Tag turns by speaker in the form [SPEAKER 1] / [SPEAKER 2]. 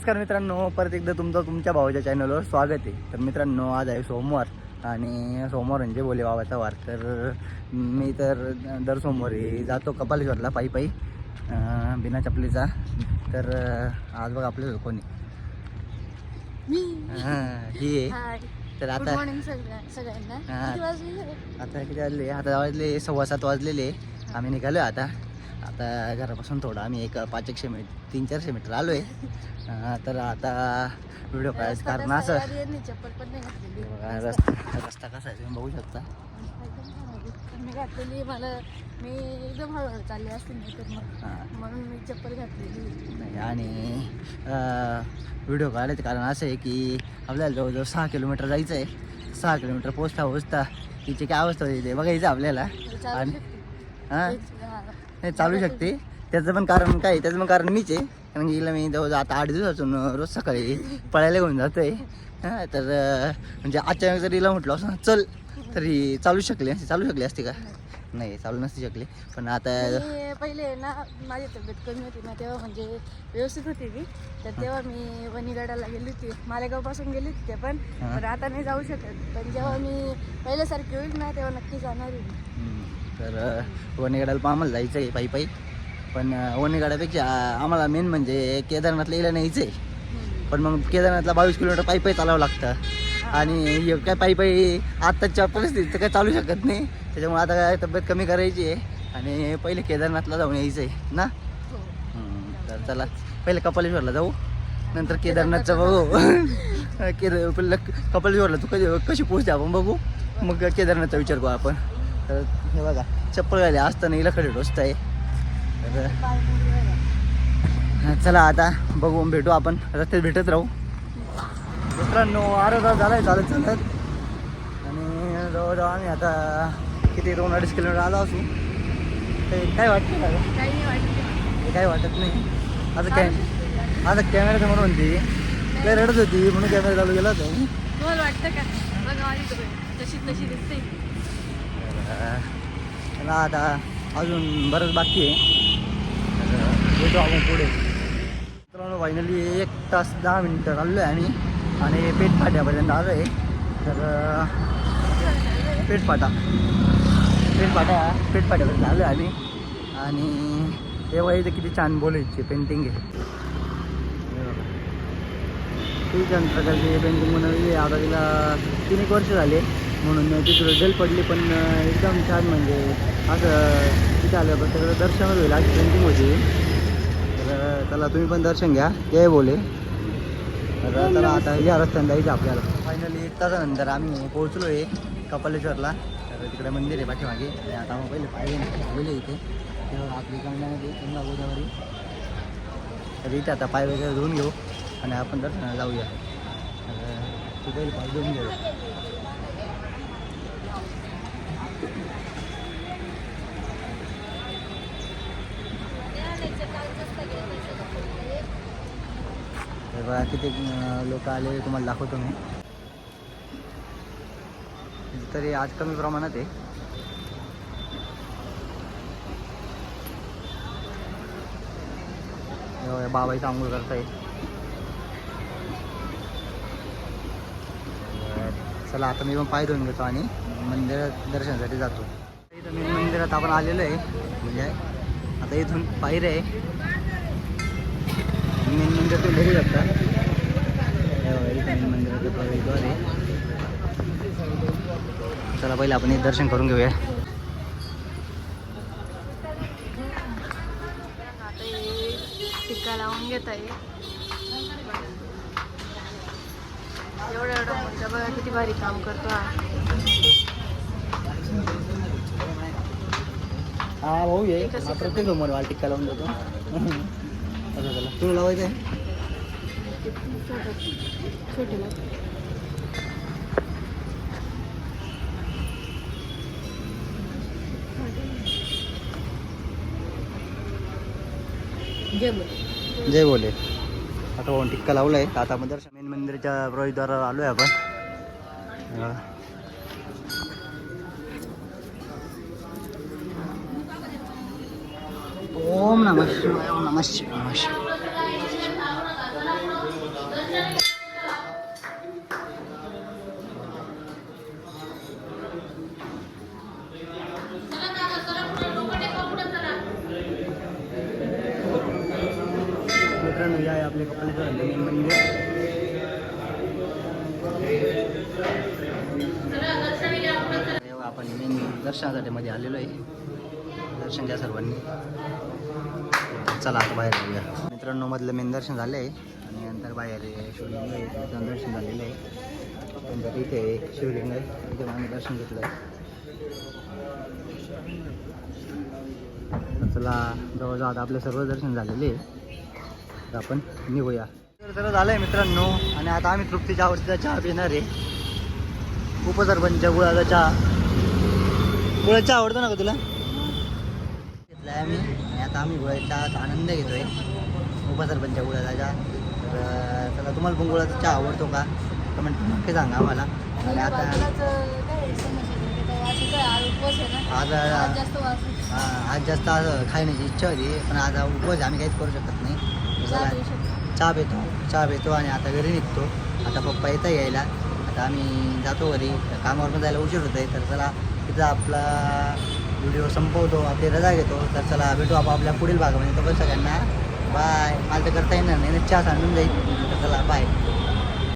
[SPEAKER 1] नमस्कार मित्रांनो परत एकदा तुमचं तुमच्या भावाच्या चॅनलवर स्वागत आहे. तर मित्रांनो आज आहे सोमवार आणि सोमवार म्हणजे बोले बाबाचा वार. तर मी तर दर सोमवारी जातो कपालेश्वरला पायी पायी बिना चपलीचा. तर आज बघ आपल्या कोणी? हां, ही आहे. तर आता आता किती वाजले? आता वाजले सव्वा सात वाजलेले आम्ही निघालो आता. आता घरापासून थोडं आम्ही एक पाच एकशे मीटर तीन चारशे मीटर आलो आहे तर आता व्हिडिओ काढायचं कारण असं रस्ता रस्ता कसा आहे तुम्ही बघू शकता.
[SPEAKER 2] मी घातलेली मला मी एकदम हळूहळू चालले असते नाही तर मग. म्हणून मी चप्पल घातलेली.
[SPEAKER 1] आणि व्हिडिओ काढायचं कारण असं आहे की आपल्याला जवळजवळ सहा किलोमीटर जायचं आहे सहा किलोमीटर पोचता पोचता तिची काय अवस्था होती ते बघायचं आपल्याला. आणि हा. नाही चालू शकते. त्याचं पण कारण काय आहे? त्याचं पण कारण मीच आहे. कारण की हिला मी जवळजवळ आता आठ दिवसातून रोज सकाळी पळायला घेऊन जातोय. हां तर म्हणजे अचानक जर हिला म्हटलं असं चल तरी चालू शकले असते. चालू शकली असते का? नाही चालू नसते शकली. पण आता
[SPEAKER 2] पहिले ना माझी तब्येत कमी होती ना तेव्हा म्हणजे व्यवस्थित होती मी तर तेव्हा मी वणीगडाला गेली होती. मालेगावपासून गेली होती ते पण. पण आता नाही जाऊ शकत. पण जेव्हा मी पहिल्यासारखी होईल ना तेव्हा नक्की जाणार आहे
[SPEAKER 1] तर पण आम्हाला जायचं आहे पायी पायी. पण अं, आम्हाला मेन म्हणजे केदारनाथला यायला न्यायचं आहे पण मग केदारनाथला बावीस किलोमीटर पायी पायी चालावं लागतं. आणि काय पायी पायी आत्ताच्या परिस्थितीत तर काय चालू शकत नाही. त्याच्यामुळे आता काय तब्येत कमी करायची आहे. आणि पहिले केदारनाथला जाऊन यायचं आहे ना तर चला पहिले कपालेश्वरला जाऊ. नंतर केदारनाथचं बघू. केदार पहिलं कपालेश्वरला तू कधी कशी पोहोचते आपण बघू. मग केदारनाथचा विचार करू आपण. तर हे बघा चप्पल घाले असताना हिला खडे डोसत आहे तर. चला आता बघू भेटू आपण. रस्त्यात भेटत राहू. मित्रांनो अर्धा तास झालाय चालत चालत. आणि जवळजवळ आम्ही आता किती दोन अडीच किलोमीटर आलो असू. ते काय वाटतं का? गं?
[SPEAKER 2] काही नाही. वाटत
[SPEAKER 1] ते काय वाटत नाही. आता कॅ आता कॅमेरा समोर म्हणते काय रडत होती म्हणून कॅमेरा चालू केला होता.
[SPEAKER 2] वाटतं का? तशी दिसते.
[SPEAKER 1] चला आता अजून बरंच बाकी आहे. तर येतो आपण पुढे. मित्रांनो फायनली एक तास दहा मिनटं चाललो आहे आम्ही आणि पेठ फाट्यापर्यंत आलो आहे तर अं, पेठ फाटा. पेठ फाटा पेठ फाट्यापर्यंत आलो आहे आम्ही. आणि तेव्हा इथे किती छान बोलायची पेंटिंग आहे. हे. खूप छान प्रकारची पेंटिंग बनवलेली आहे. आता तिला तीन एक वर्ष झाले. म्हणून तिथं जल पडली पण एकदम छान म्हणजे असं तिथे आलं पण सगळं दर्शनच होईल आज पेंटिंग होती तर त्याला तुम्ही पण दर्शन घ्या. जय बोले तर त्याला आता या रस्त्यानं जायचं आपल्याला. फायनली एक तासानंतर आम्ही पोहोचलो आहे कपालेश्वरला. तर तिकडे मंदिर आहे पाठीमागे. आणि आता मग पहिले पाहिजे आलेले इथे. तेव्हा आपली गंगानदी गंगा गोदावरी. तर इथे आता पाय वगैरे धुवून घेऊ. आणि आपण दर्शनाला जाऊया. तर तू पहिले पाय धुवून घेऊ हे बघा किती लोक आले तुम्हाला दाखवतो मी. तरी आज कमी प्रमाणात आहे. बाबाई आंघोळ करता येईल चला आता मी पण पाय धुवून घेतो आणि मंदिरात दर्शनासाठी जातो. इथं मी मंदिरात आपण आलेलो आहे. म्हणजे आता इथून पायरे आहे. मेन मंदिर तुम्ही बघू शकता. इथं मेन मंदिराचं प्रवेशद्वार आहे. चला पहिले आपण हे दर्शन करून घेऊया.
[SPEAKER 2] आता लावून घेत आहे. एवढं एवढं मुलगा बघा किती भारी काम करतो हा.
[SPEAKER 1] हा भाऊ ये. प्रत्येक समोर वाल टिक्का लावून देतो. चला चला तुम्ही लावायचं आहे
[SPEAKER 2] छोटे जे बोल.
[SPEAKER 1] जय बोले. आता भाऊ टिक्का लावलाय. आता आपण मेन मंदिरच्या प्रवेशद्वारावर आलोय आपण. ओम नम शिवाय ओम नम शिवाय शिवाय. मित्रांनो आहे आपले कपड्याचं धंदे मेन आपण मेन दर्शनासाठी मध्ये आलेलो आहे. दर्शन घ्या सर्वांनी. चला आता बाहेर जाऊया मित्रांनो मधलं मेन दर्शन झालं आहे आणि नंतर बाहेर शिवलिंग आहे. दर्शन झालेलं आहे. नंतर इथे शिवलिंग आहे. इथे आम्ही दर्शन घेतलं आहे चला जवळजवळ आता आपले सर्व दर्शन झालेले आहे. तर आपण निघूया. तर झालं आहे मित्रांनो. आणि आता आम्ही तृप्तीच्या आवडतीचा चहा पिणार आहे. उपसरपंच गुळाचा चहा. गुळाचा चहा आवडतो ना का तुला? घेतला आहे आम्ही. आणि आता आम्ही गुळाचा चहाचा आनंद घेतोय. उपसरपंच गुळाचा चहा. तर चला तुम्हाला पण गुळाचा चहा आवडतो का? कमेंट नक्की सांगा आम्हाला. आणि आता
[SPEAKER 2] आज
[SPEAKER 1] आज
[SPEAKER 2] जास्त
[SPEAKER 1] हा, आज जास्त खाण्याची इच्छा होती पण आज उपवास आम्ही काहीच करू शकत नाही.
[SPEAKER 2] चहा
[SPEAKER 1] चला, चहा पितो चहा पितो आणि आता घरी निघतो. आता पप्पा येतं यायला. आता आम्ही जातो घरी. कामावर पण जायला उशीर होत आहे तर चला तिथं आपला व्हिडिओ संपवतो. आपली रजा घेतो. तर चला भेटू आपण आपल्या पुढील भागामध्ये. तो सगळ्यांना बाय मला तर करता येणार नाही. चहा सांगून जाईल. तर चला बाय